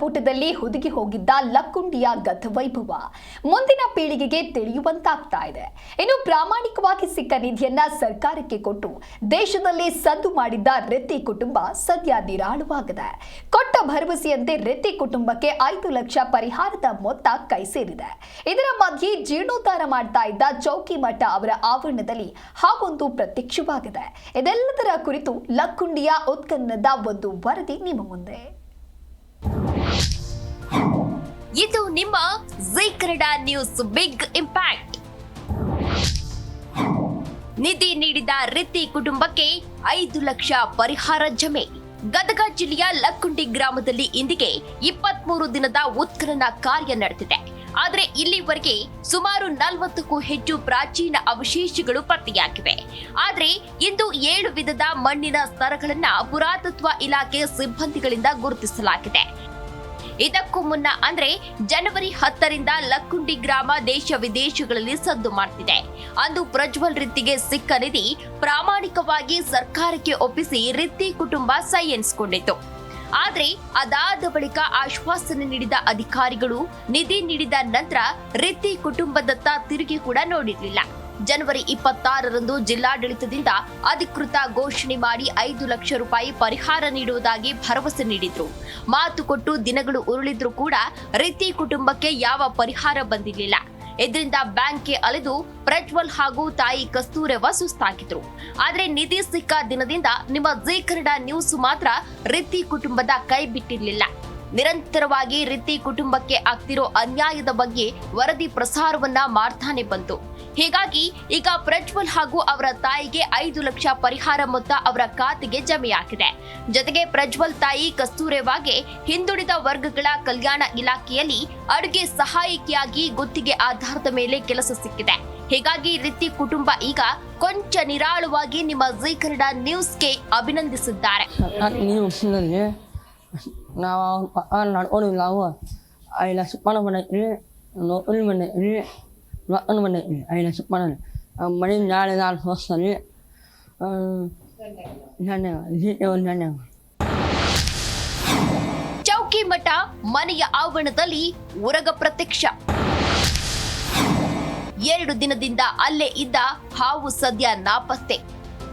ಪುಟದಲ್ಲಿ ಹುದುಗಿ ಹೋಗಿದ್ದ ಲಕ್ಕುಂಡಿಯ ಗತವೈಭವ ಮುಂದಿನ ಪೀಳಿಗೆಗೆ ತಿಳಿಯುವಂತಾಗ್ತಾ ಇದೆ. ಇನ್ನು ಪ್ರಾಮಾಣಿಕವಾಗಿ ಸಿಕ್ಕ ನಿಧಿಯನ್ನ ಸರ್ಕಾರಕ್ಕೆ ಕೊಟ್ಟು ದೇಶದಲ್ಲಿ ಸದ್ದು ಮಾಡಿದ್ದ ರೆತ್ತಿ ಕುಟುಂಬ ಸದ್ಯ ನಿರಾಳವಾಗಿದೆ. ಕೊಟ್ಟ ಭರವಸೆಯಂತೆ ರೆತ್ತಿ ಕುಟುಂಬಕ್ಕೆ ಐದು ಲಕ್ಷ ಪರಿಹಾರದ ಮೊತ್ತ ಕೈ ಸೇರಿದೆ. ಇದರ ಮಧ್ಯೆ ಜೀರ್ಣೋದ್ಧಾರ ಮಾಡ್ತಾ ಇದ್ದ ಚೌಕಿ ಮಠ ಅವರ ಆವರಣದಲ್ಲಿ ಹಾಗೊಂದು ಪ್ರತ್ಯಕ್ಷವಾಗಿದೆ. ಇದೆಲ್ಲದರ ಕುರಿತು ಲಕ್ಕುಂಡಿಯ ಉತ್ಖನ್ನದ ಒಂದು ವರದಿ ನಿಮ್ಮ ಮುಂದೆ. ಇದು ನಿಮ್ಮ Jai Kannada news big impact ನಿಧಿ ನೀಡಿದ ರೀತಿ ಕುಟುಂಬಕ್ಕೆ ಐದು ಲಕ್ಷ ಪರಿಹಾರ ಜಮೆ. ಗದಗ ಜಿಲ್ಲೆಯ ಲಕ್ಕುಂಡಿ ಗ್ರಾಮದಲ್ಲಿ ಇಂದಿಗೆ ಇಪ್ಪತ್ಮೂರು ದಿನದ ಉತ್ಖನನ ಕಾರ್ಯ ನಡೆದಿದೆ. ಆದರೆ ಇಲ್ಲಿವರೆಗೆ ಸುಮಾರು ನಲವತ್ತಕ್ಕೂ ಹೆಚ್ಚು ಪ್ರಾಚೀನ ಅವಶೇಷಗಳು ಪತ್ತೆಯಾಗಿವೆ. ಆದರೆ ಇಂದು ಏಳು ವಿಧದ ಮಣ್ಣಿನ ಸ್ತರಗಳನ್ನು ಪುರಾತತ್ವ ಇಲಾಖೆ ಸಿಬ್ಬಂದಿಗಳಿಂದ ಗುರುತಿಸಲಾಗಿದೆ. ಇದಕ್ಕೂ ಮುನ್ನ ಅಂದ್ರೆ ಜನವರಿ ಹತ್ತರಿಂದ ಲಕ್ಕುಂಡಿ ಗ್ರಾಮ ದೇಶ ವಿದೇಶಗಳಲ್ಲಿ ಸದ್ದು ಮಾಡ್ತಿದೆ. ಅಂದು ಪ್ರಜ್ವಲ್ ರಿತ್ತಿಗೆ ಸಿಕ್ಕ ನಿಧಿ ಪ್ರಾಮಾಣಿಕವಾಗಿ ಸರ್ಕಾರಕ್ಕೆ ಒಪ್ಪಿಸಿ ರಿತ್ತಿ ಕುಟುಂಬ ಸೈ ಎನ್ಸ್ಕೊಂಡಿತ್ತು ಆದ್ರೆ ಅದಾದ ಬಳಿಕ ಆಶ್ವಾಸನೆ ನೀಡಿದ ಅಧಿಕಾರಿಗಳು ನಿಧಿ ನೀಡಿದ ನಂತರ ರಿತ್ತಿ ಕುಟುಂಬದತ್ತ ತಿರುಗಿ ಕೂಡ ನೋಡಿರ್ಲಿಲ್ಲ. ಜನವರಿ ಇಪ್ಪತ್ತಾರರಂದು ಜಿಲ್ಲಾಡಳಿತದಿಂದ ಅಧಿಕೃತ ಘೋಷಣೆ ಮಾಡಿ ಐದು ಲಕ್ಷ ರೂಪಾಯಿ ಪರಿಹಾರ ನೀಡುವುದಾಗಿ ಭರವಸೆ ನೀಡಿದ್ರು. ಮಾತು ಕೊಟ್ಟು ದಿನಗಳು ಉರುಳಿದ್ರು ಕೂಡ ರೀತಿ ಕುಟುಂಬಕ್ಕೆ ಯಾವ ಪರಿಹಾರ ಬಂದಿರಲಿಲ್ಲ. ಇದರಿಂದ ಬ್ಯಾಂಕ್ಗೆ ಅಲೆದು ಪ್ರಜ್ವಲ್ ಹಾಗೂ ತಾಯಿ ಕಸ್ತೂರವ ಸುಸ್ತಾಗಿದ್ರು. ಆದರೆ ನಿಧಿ ಸಿಕ್ಕ ದಿನದಿಂದ ನಿಮ್ಮ ಜೀ ಕನ್ನಡ ನ್ಯೂಸ್ ಮಾತ್ರ ರೀತಿ ಕುಟುಂಬದ ಕೈ ಬಿಟ್ಟಿರ್ಲಿಲ್ಲ. ನಿರಂತರವಾಗಿ ರಿತಿ ಕುಟುಂಬಕ್ಕೆ ಆಗ್ತಿರೋ ಅನ್ಯಾಯದ ಬಗ್ಗೆ ವರದಿ ಪ್ರಸಾರವನ್ನ ಮಾಡ್ತಾನೆ ಬಂತು. ಹೀಗಾಗಿ ಈಗ ಪ್ರಜ್ವಲ್ ಹಾಗೂ ಅವರ ತಾಯಿಗೆ ಐದು ಲಕ್ಷ ಪರಿಹಾರ ಮೊತ್ತ ಅವರ ಖಾತೆಗೆ ಜಮೆಯಾಗಿದೆ ಜೊತೆಗೆ ಪ್ರಜ್ವಲ್ ತಾಯಿ ಕಸ್ತೂರೆವಾಗೆ ಹಿಂದುಳಿದ ವರ್ಗಗಳ ಕಲ್ಯಾಣ ಇಲಾಖೆಯಲ್ಲಿ ಅಡುಗೆ ಸಹಾಯಕಿಯಾಗಿ ಗುತ್ತಿಗೆ ಆಧಾರದ ಮೇಲೆ ಕೆಲಸ ಸಿಕ್ಕಿದೆ. ಹೀಗಾಗಿ ರಿತಿ ಕುಟುಂಬ ಈಗ ಕೊಂಚ ನಿರಾಳವಾಗಿ ನಿಮ್ಮ ಜೀ ಕನ್ನಡ ನ್ಯೂಸ್ಗೆ ಅಭಿನಂದಿಸಿದ್ದಾರೆ. ನೀವು நடக்கணும் ನಾವು அதில் ನಾವು ಐದು ಲಕ್ಷ ರೂಪಾಯಿ ಮನೆ ಇರಿ அதில் ಮನೆ மணி நாலு ಜೀವನ ಚೌಕಿ ಮಠ ಮನೆಯ ಆವರಣದಲ್ಲಿ ಉರಗ ಪ್ರತ್ಯಕ್ಷ. ಎರಡು ದಿನದಿಂದ ಅಲ್ಲೇ ಇದ್ದ ಹಾವು ಸದ್ಯ ನಾಪತ್ತೆ.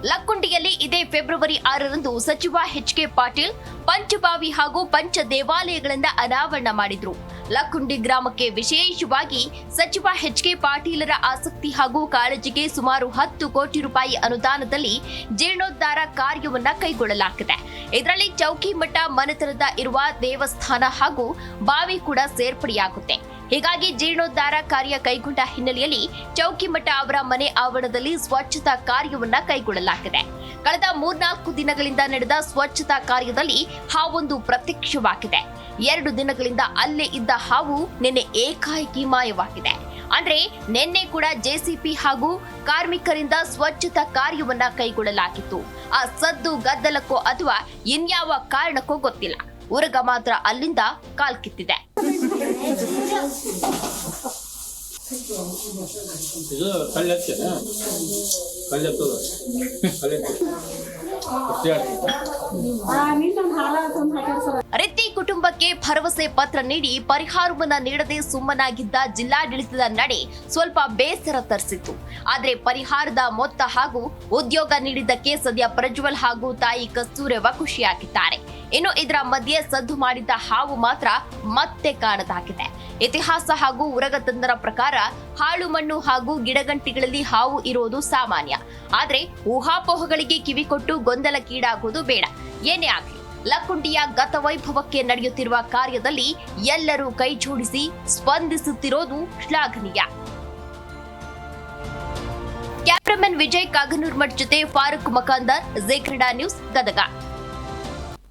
ಲಕ್ಕುಂಡಿಯಲ್ಲಿ ಇದೇ ಫೆಬ್ರವರಿ ಆರರಂದು ಸಚಿವ ಎಚ್ ಕೆ ಪಾಟೀಲ್ ಪಂಚಬಾವಿ ಹಾಗೂ ಪಂಚ ದೇವಾಲಯಗಳಿಂದ ಅನಾವರಣ ಮಾಡಿದ್ರು. ಲಕ್ಕುಂಡಿ ಗ್ರಾಮಕ್ಕೆ ವಿಶೇಷವಾಗಿ ಸಚಿವ ಎಚ್ ಕೆ ಪಾಟೀಲರ ಆಸಕ್ತಿ ಹಾಗೂ ಕಾಳಜಿಗೆ ಸುಮಾರು ಹತ್ತು ಕೋಟಿ ರೂಪಾಯಿ ಅನುದಾನದಲ್ಲಿ ಜೀರ್ಣೋದ್ಧಾರ ಕಾರ್ಯವನ್ನ ಕೈಗೊಳ್ಳಲಾಗಿದೆ. ಇದರಲ್ಲಿ ಚೌಕಿ ಮಠ ಮನೆತನದ ಇರುವ ದೇವಸ್ಥಾನ ಹಾಗೂ ಬಾವಿ ಕೂಡ ಸೇರ್ಪಡೆಯಾಗುತ್ತೆ. ಹೀಗಾಗಿ ಜೀರ್ಣೋದ್ಧಾರ ಕಾರ್ಯ ಕೈಗೊಂಡ ಹಿನ್ನೆಲೆಯಲ್ಲಿ ಚೌಕಿಮಠ ಅವರ ಮನೆ ಆವರಣದಲ್ಲಿ ಸ್ವಚ್ಛತಾ ಕಾರ್ಯವನ್ನ ಕೈಗೊಳ್ಳಲಾಗಿದೆ. ಕಳೆದ ಮೂರ್ನಾಲ್ಕು ದಿನಗಳಿಂದ ನಡೆದ ಸ್ವಚ್ಛತಾ ಕಾರ್ಯದಲ್ಲಿ ಹಾವೊಂದು ಪ್ರತ್ಯಕ್ಷವಾಗಿದೆ. ಎರಡು ದಿನಗಳಿಂದ ಅಲ್ಲೇ ಇದ್ದ ಹಾವು ನಿನ್ನೆ ಏಕಾಏಕಿ ಮಾಯವಾಗಿದೆ. ಅಂದ್ರೆ ನಿನ್ನೆ ಕೂಡ ಜೆಸಿಪಿ ಹಾಗೂ ಕಾರ್ಮಿಕರಿಂದ ಸ್ವಚ್ಛತಾ ಕಾರ್ಯವನ್ನ ಕೈಗೊಳ್ಳಲಾಗಿತ್ತು. ಆ ಸದ್ದು ಗದ್ದಲಕ್ಕೋ ಅಥವಾ ಇನ್ಯಾವ ಕಾರಣಕ್ಕೋ ಗೊತ್ತಿಲ್ಲ. ಉರಗ ಮಾತ್ರ ಅಲ್ಲಿಂದ ಕಾಲ್ಕಿತ್ತಿದೆ ಇದು ಕಲ್ಲೆತ್ತದ ಕಲ್ಲೆತ್ತ ಕುಟುಂಬಕ್ಕೆ ಭರವಸೆ ಪತ್ರ ನೀಡಿ ಪರಿಹಾರವನ್ನ ನೀಡದೆ ಸುಮ್ಮನಾಗಿದ್ದ ಜಿಲ್ಲಾಡಳಿತದ ನಡೆ ಸ್ವಲ್ಪ ಬೇಸರ ತರಿಸಿತ್ತು. ಆದರೆ ಪರಿಹಾರದ ಮೊತ್ತ ಹಾಗೂ ಉದ್ಯೋಗ ನೀಡಿದ್ದಕ್ಕೆ ಸದ್ಯ ಪ್ರಜ್ವಲ್ ಹಾಗೂ ತಾಯಿ ಕಸ್ತೂರವ್ವ ಖುಷಿಯಾಗಿದ್ದಾರೆ. ಇನ್ನು ಇದರ ಮಧ್ಯೆ ಸದ್ದು ಮಾಡಿದ್ದ ಹಾವು ಮಾತ್ರ ಮತ್ತೆ ಕಾಣದಾಗಿದೆ. ಇತಿಹಾಸ ಹಾಗೂ ಉರಗತಂದರ ಪ್ರಕಾರ ಹಾಳು ಮಣ್ಣು ಹಾಗೂ ಗಿಡಗಂಟಿಗಳಲ್ಲಿ ಹಾವು ಇರೋದು ಸಾಮಾನ್ಯ. ಆದ್ರೆ ಊಹಾಪೋಹಗಳಿಗೆ ಕಿವಿಕೊಟ್ಟು ಗೊಂದಲಕ್ಕೀಡಾಗುವುದು ಬೇಡ. ಏನೇ ಆಗಲಿ, ಲಕ್ಕುಂಡಿಯ ಗತವೈಭವಕ್ಕೆ ನಡೆಯುತ್ತಿರುವ ಕಾರ್ಯದಲ್ಲಿ ಎಲ್ಲರೂ ಕೈ ಜೋಡಿಸಿ ಸ್ಪಂದಿಸುತ್ತಿರೋದು ಶ್ಲಾಘನೀಯ. ಕ್ಯಾಮ್ರಾಮನ್ ವಿಜಯ್ ಕಾಗನೂರ್ ಮಠ ಜೊತೆ ಫಾರೂಕ್ ಮಕಾಂದರ್ ಜೇಕ್ರಿಡಾ ನ್ಯೂಸ್ ಗದಗ.